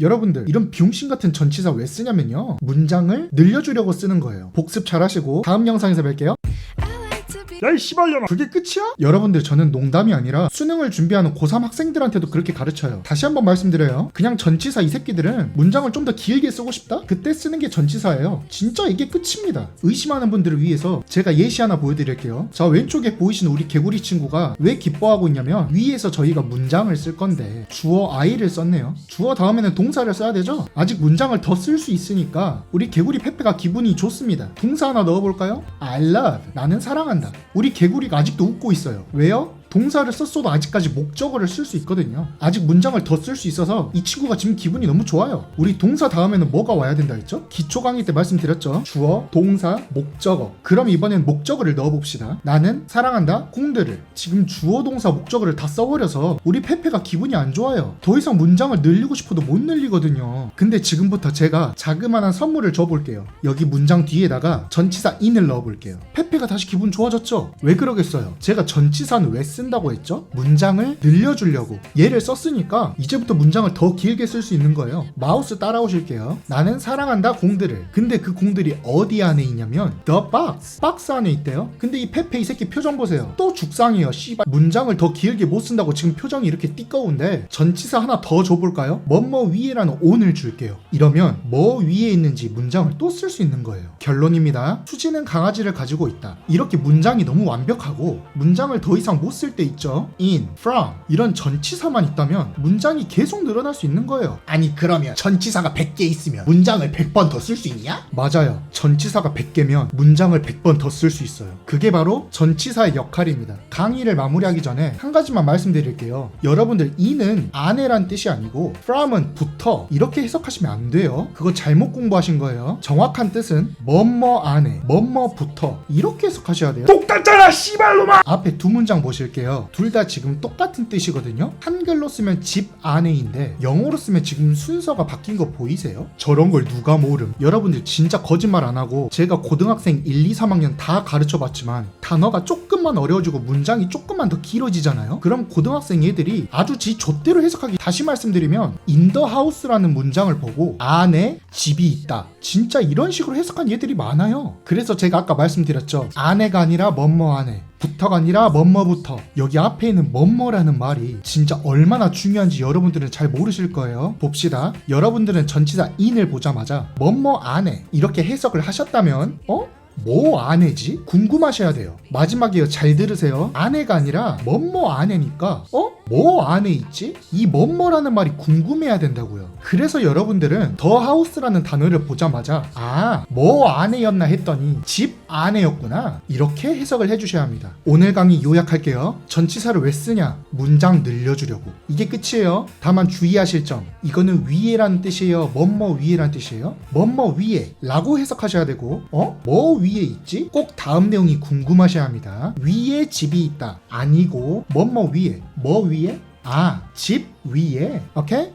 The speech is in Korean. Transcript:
여러분들 이런 비용신 같은 전치사 왜 쓰냐면요. 문장을 늘려주려고 쓰는 거예요. 복습 잘 하시고 다음 영상에서 뵐게요 야이 씨발년아. 그게 끝이야? 여러분들 저는 농담이 아니라 수능을 준비하는 고3 학생들한테도 그렇게 가르쳐요. 다시 한번 말씀드려요. 그냥 전치사 이 새끼들은 문장을 좀 더 길게 쓰고 싶다? 그때 쓰는 게 전치사예요. 진짜 이게 끝입니다. 의심하는 분들을 위해서 제가 예시 하나 보여드릴게요. 자 왼쪽에 보이시는 우리 개구리 친구가 왜 기뻐하고 있냐면 위에서 저희가 문장을 쓸 건데 주어 I를 썼네요. 주어 다음에는 동사를 써야 되죠? 아직 문장을 더 쓸 수 있으니까 우리 개구리 페페가 기분이 좋습니다. 동사 하나 넣어볼까요? I love. 나는 사랑한다 우리 개구리가 아직도 웃고 있어요 왜요? 동사를 썼어도 아직까지 목적어를 쓸 수 있거든요. 아직 문장을 더 쓸 수 있어서 이 친구가 지금 기분이 너무 좋아요. 우리 동사 다음에는 뭐가 와야 된다 했죠? 기초 강의 때 말씀드렸죠. 주어, 동사, 목적어. 그럼 이번엔 목적어를 넣어봅시다. 나는 사랑한다, 공들을. 지금 주어, 동사, 목적어를 다 써버려서 우리 페페가 기분이 안 좋아요. 더 이상 문장을 늘리고 싶어도 못 늘리거든요. 근데 지금부터 제가 자그마한 선물을 줘볼게요. 여기 문장 뒤에다가 전치사 in을 넣어볼게요. 페페가 다시 기분 좋아졌죠? 왜 그러겠어요? 제가 전치사는 왜 쓴다고 했죠? 문장을 늘려주려고. 얘를 썼으니까 이제부터 문장을 더 길게 쓸 수 있는 거예요. 마우스 따라오실게요. 나는 사랑한다 공들을. 근데 그 공들이 어디 안에 있냐면 the box. 박스 안에 있대요. 근데 이 페페 이 새끼 표정 보세요. 또 죽상이에요. 씨발. 문장을 더 길게 못 쓴다고 지금 표정이 이렇게 띠꺼운데 전치사 하나 더 줘볼까요? 뭐뭐 위에라는 on을 줄게요. 이러면 뭐 위에 있는지 문장을 또 쓸 수 있는 거예요. 결론입니다. 수지는 강아지를 가지고 있다. 이렇게 문장이 너무 완벽하고 문장을 더 이상 못 쓸때 있죠. in, from 이런 전치사만 있다면 문장이 계속 늘어날 수 있는 거예요. 아니 그러면 전치사가 100개 있으면 문장을 100번 더 쓸 수 있냐? 맞아요. 전치사가 100개면 문장을 100번 더 쓸 수 있어요. 그게 바로 전치사의 역할입니다. 강의를 마무리하기 전에 한 가지만 말씀드릴게요. 여러분들 in은 안에란 뜻이 아니고 from은 부터 이렇게 해석하시면 안 돼요. 그거 잘못 공부하신 거예요. 정확한 뜻은 뭐뭐 안에, 뭐뭐부터 이렇게 해석하셔야 돼요. 똑같잖아 씨발놈아 앞에 두 문장 보실게요. 둘 다 지금 똑같은 뜻이거든요. 한글로 쓰면 집 안에인데 영어로 쓰면 지금 순서가 바뀐 거 보이세요? 저런 걸 누가 모름? 여러분들 진짜 거짓말 안 하고 제가 고등학생 1, 2, 3학년 다 가르쳐 봤지만 단어가 조금만 어려워지고 문장이 조금만 더 길어지잖아요. 그럼 고등학생 애들이 아주 지 좆대로 해석하기 다시 말씀드리면 house라는 문장을 보고 안에 집이 있다. 진짜 이런 식으로 해석한 얘들이 많아요. 그래서 제가 아까 말씀드렸죠. 안에가 아니라 뭐뭐 안에. 부터가 아니라 뭐뭐부터 여기 앞에 있는 뭐뭐라는 말이 진짜 얼마나 중요한지 여러분들은 잘 모르실 거예요 봅시다 여러분들은 전치사 in을 보자마자 뭐뭐 안에 이렇게 해석을 하셨다면 어? 뭐 안에지? 궁금하셔야 돼요. 마지막이요. 잘 들으세요. 안에가 아니라 뭐뭐 안에니까 어? 뭐 안에 있지? 이 뭐뭐라는 말이 궁금해야 된다고요. 그래서 여러분들은 더 하우스라는 단어를 보자마자 아, 뭐 안에였나 했더니 집 안에였구나. 이렇게 해석을 해주셔야 합니다. 오늘 강의 요약할게요. 전치사를 왜 쓰냐? 문장 늘려주려고. 이게 끝이에요. 다만 주의하실 점. 이거는 위에라는 뜻이에요. 뭐뭐 위에라는 뜻이에요. 뭐뭐 위에 라고 해석하셔야 되고 어? 뭐 위에 있지? 꼭 다음 내용이 궁금하셔야 합니다. 위에 집이 있다. 아니고 뭐뭐 위에. 뭐 위에? 아, 집 위에. 오케이?